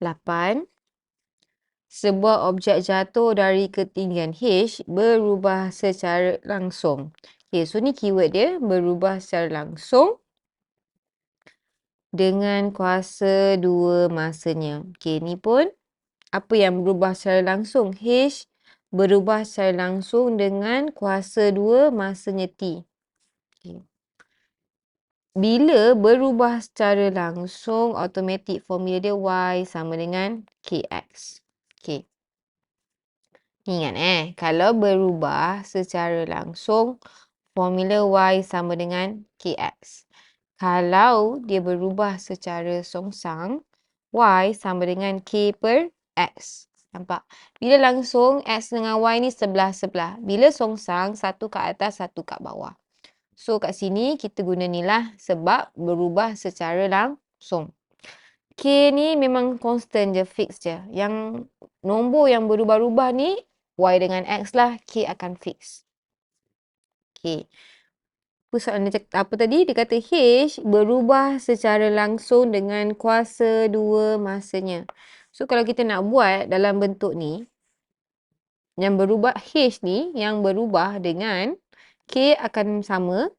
8. Sebuah objek jatuh dari ketinggian H berubah secara langsung. Okay, so ni keyword dia berubah secara langsung dengan kuasa dua masanya. Okay, ni pun apa yang berubah secara langsung? H berubah secara langsung dengan kuasa dua masanya T. Okay. Bila berubah secara langsung, automatik formula dia Y sama dengan KX. Okay. Ingat eh, kalau berubah secara langsung, formula Y sama dengan KX. Kalau dia berubah secara songsang, Y sama dengan K per X. Nampak? Bila langsung, X dengan Y ni sebelah-sebelah. Bila songsang, satu kat atas, satu kat bawah. So kat sini kita guna ni lah sebab berubah secara langsung. K ni memang constant je, fix je. Yang nombor yang berubah-ubah ni Y dengan X lah, K akan fix. Okay. Apa soalan dia apa tadi? Dia kata H berubah secara langsung dengan kuasa dua masanya. So kalau kita nak buat dalam bentuk ni, yang berubah H ni, yang berubah dengan K akan sama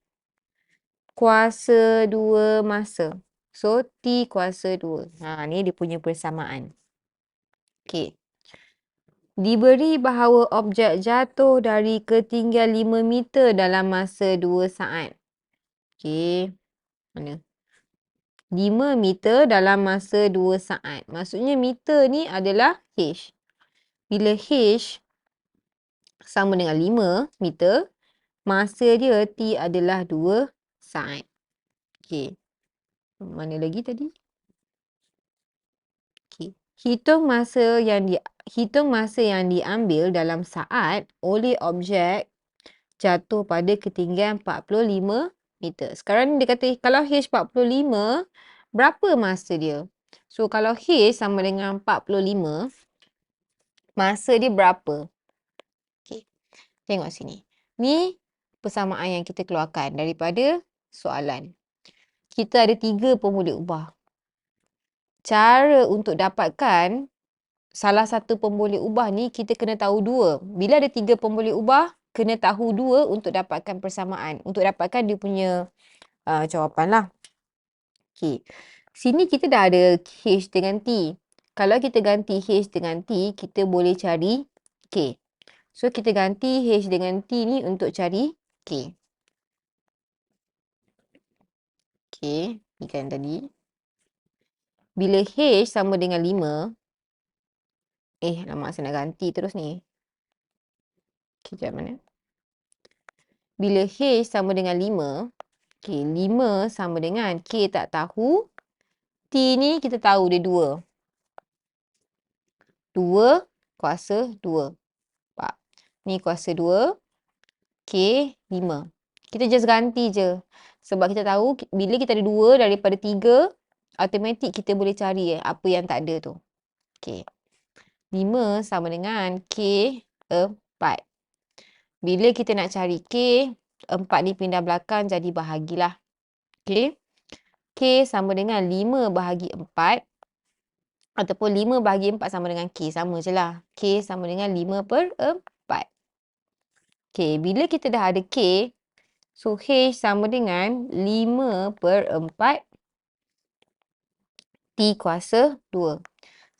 kuasa dua masa. So, T kuasa dua. Ha, ni dia punya persamaan. Okay. Diberi bahawa objek jatuh dari ketinggian 5 meter dalam masa 2 saat. Okay. Mana? 5 meter dalam masa 2 saat. Maksudnya meter ni adalah H. Bila H sama dengan 5 meter, Masa dia T adalah 2 saat. Okey. Mana lagi tadi? Okey. Hitung masa yang di hitung masa yang diambil dalam saat oleh objek jatuh pada ketinggian 45 meter. Sekarang dia kata kalau H 45, berapa masa dia? So kalau H sama dengan 45, masa dia berapa? Okey. Tengok sini. Ni persamaan yang kita keluarkan daripada soalan. Kita ada tiga pemboleh ubah. Cara untuk dapatkan salah satu pemboleh ubah ni kita kena tahu dua. Bila ada tiga pemboleh ubah, kena tahu dua untuk dapatkan persamaan. Untuk dapatkan dia punya uh, jawapan lah. Okay. Sini kita dah ada H dengan T. Kalau kita ganti H dengan T, kita boleh cari K. So, kita ganti H dengan T ni untuk cari Okey. Okey, ni kan tadi. Bila H sama dengan 5. Eh, lama saya nak ganti terus ni. Okey, jap mana? Bila H sama dengan 5. Okey, 5 sama dengan K tak tahu. T ni kita tahu dia 2. 2 kuasa 2. Nampak? Ni kuasa 2. K 5. Kita just ganti je. Sebab kita tahu bila kita ada 2 daripada 3, automatik kita boleh cari eh, apa yang tak ada tu. K. 5 sama dengan K 4. Bila kita nak cari K, 4 ni pindah belakang jadi bahagilah. K. K sama dengan 5 bahagi 4. Ataupun 5 bahagi 4 sama dengan K. Sama je lah. K sama dengan 5 per 4. Okay, bila kita dah ada K, so H sama dengan 5 per 4 T kuasa 2.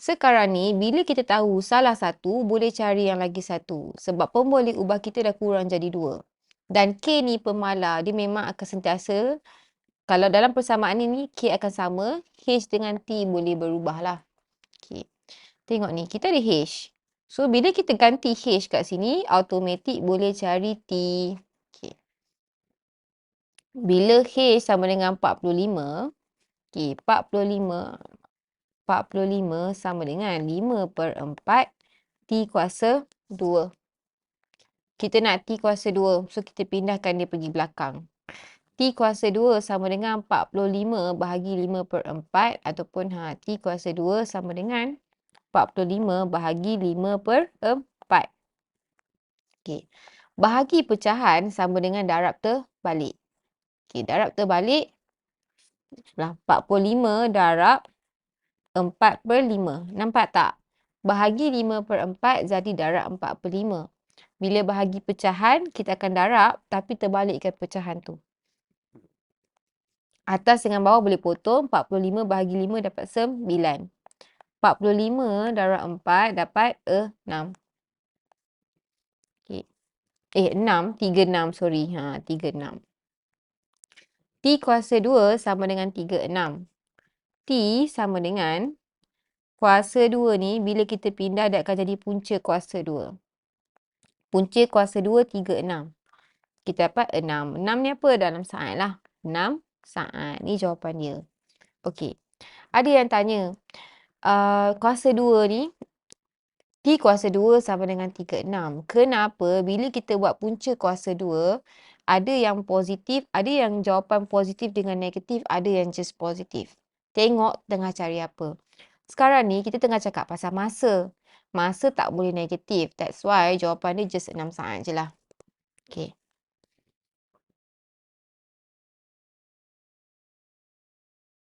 Sekarang ni, bila kita tahu salah satu, boleh cari yang lagi satu. Sebab pemboleh ubah kita dah kurang jadi 2. Dan K ni pemala, dia memang akan sentiasa, kalau dalam persamaan ni, K akan sama, H dengan T boleh berubah lah. Okay. Tengok ni, kita ada H. So, bila kita ganti H kat sini, automatik boleh cari T. Okay. Bila H sama dengan 45, okay, 45, 45 sama dengan 5 per 4, T kuasa 2. Kita nak T kuasa 2, so kita pindahkan dia pergi belakang. T kuasa 2 sama dengan 45 bahagi 5 per 4 ataupun ha, T kuasa 2 sama dengan 45 bahagi 5 per 4. Okey. Bahagi pecahan sama dengan darab terbalik. Okey, darab terbalik. Nah, 45 darab 4 per 5. Nampak tak? Bahagi 5 per 4 jadi darab 4 per 5. Bila bahagi pecahan, kita akan darab tapi terbalikkan pecahan tu. Atas dengan bawah boleh potong. 45 bahagi 5 dapat 9. 45 darab 4 dapat 6. Okay. Eh, 6. 36, sorry. Ha, 36. T kuasa 2 sama dengan 36. T sama dengan kuasa 2 ni bila kita pindah dia akan jadi punca kuasa 2. Punca kuasa 2 36. Kita dapat 6. 6 ni apa dalam saat lah. 6 saat. Ni jawapan dia. Okey. Ada yang tanya, uh, kuasa 2 ni T kuasa 2 sama dengan 36. Kenapa bila kita buat punca kuasa 2 ada yang positif, ada yang jawapan positif dengan negatif, ada yang just positif. Tengok tengah cari apa. Sekarang ni kita tengah cakap pasal masa. Masa tak boleh negatif. That's why jawapan dia just 6 saat je lah. Okay.